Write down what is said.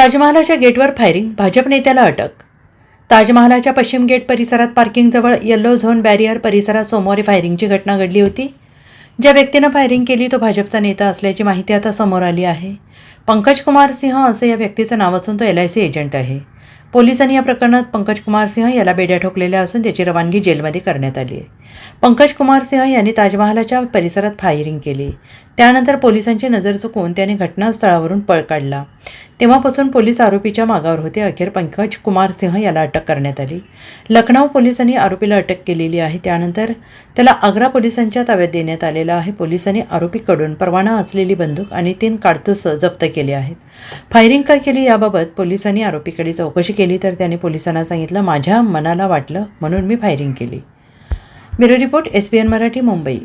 ताजमहालाच्या गेटवर फायरिंग भाजप नेत्याला अटक. ताजमहालाच्या पश्चिम गेट परिसरात पार्किंगजवळ येल्लो झोन बॅरियर परिसरात सोमवारी फायरिंगची घटना घडली होती. ज्या व्यक्तीनं फायरिंग केली तो भाजपचा नेता असल्याची माहिती आता समोर आली आहे. पंकज कुमार सिंह असं या व्यक्तीचं नाव असून तो एल आय सी एजंट आहे. पोलिसांनी या प्रकरणात पंकज कुमार सिंह याला बेड्या ठोकलेल्या असून त्याची रवानगी जेलमध्ये करण्यात आली आहे. पंकज कुमार सिंह यांनी ताजमहालाच्या परिसरात फायरिंग केली. त्यानंतर पोलिसांची नजर चुकवून त्याने घटनास्थळावरून पळ काढला. तेव्हापासून पोलीस आरोपीच्या मागावर होते. अखेर पंकज कुमार सिंह याला अटक करण्यात आली. लखनौ पोलिसांनी आरोपीला अटक केलेली आहे. त्यानंतर त्याला आग्रा पोलिसांच्या ताब्यात देण्यात आलेला आहे. पोलिसांनी आरोपीकडून परवाना असलेली बंदूक आणि तीन काडतुस जप्त केली आहेत. फायरिंग का केली याबाबत पोलिसांनी आरोपीकडे चौकशी केली तर त्याने पोलिसांना सांगितलं माझ्या मनाला वाटलं म्हणून मी फायरिंग केली. Bureau report S B N Marathi Mumbai.